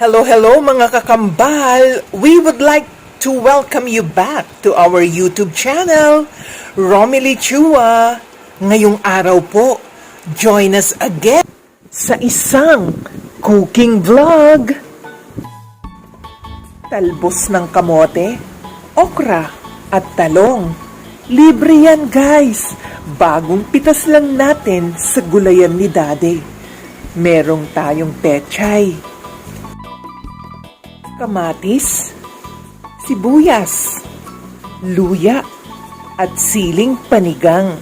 Hello, hello mga kakambal! We would like to welcome you back to our YouTube channel, Romily Chua. Ngayong araw po, join us again sa isang cooking vlog. Talbos ng kamote, okra, at talong. Libre yan guys! Bagong pitas lang natin sa gulayan ni Daddy. Merong tayong pechay, kamatis, sibuyas, luya, at siling panigang.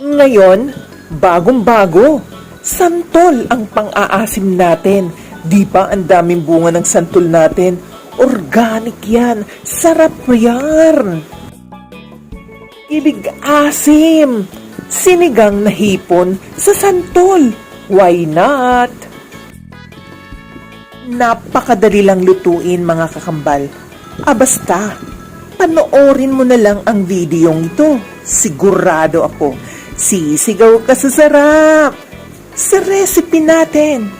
Ngayon, bagong-bago, santol ang pang-aasim natin. Di ba ang daming bunga ng santol natin? Organic yan. Sarap yan. Ibig asim. Sinigang na hipon sa santol. Why not? Napakadali lang lutuin mga kakambal. Ah basta, panoorin mo na lang ang videong ito. Sigurado ako, sisigaw ka sa sarap. Sa recipe natin.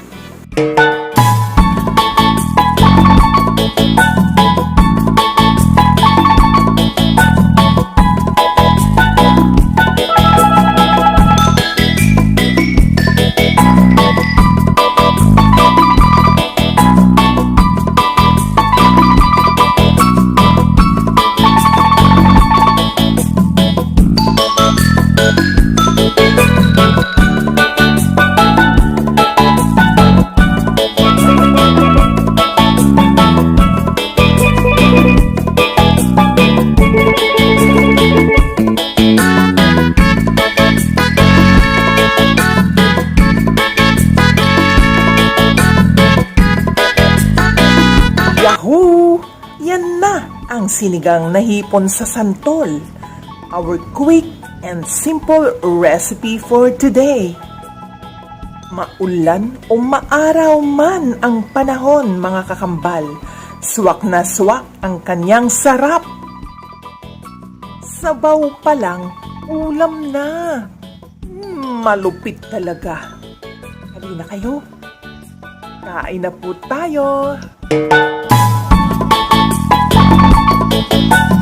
Ang sinigang na hipon sa santol. Our quick and simple recipe for today. Maulan o maaraw man ang panahon mga kakambal, swak na swak ang kanyang sarap. Sabaw pa lang, ulam na. Mm, malupit talaga. Halina kayo. Kain na po tayo. Thank you.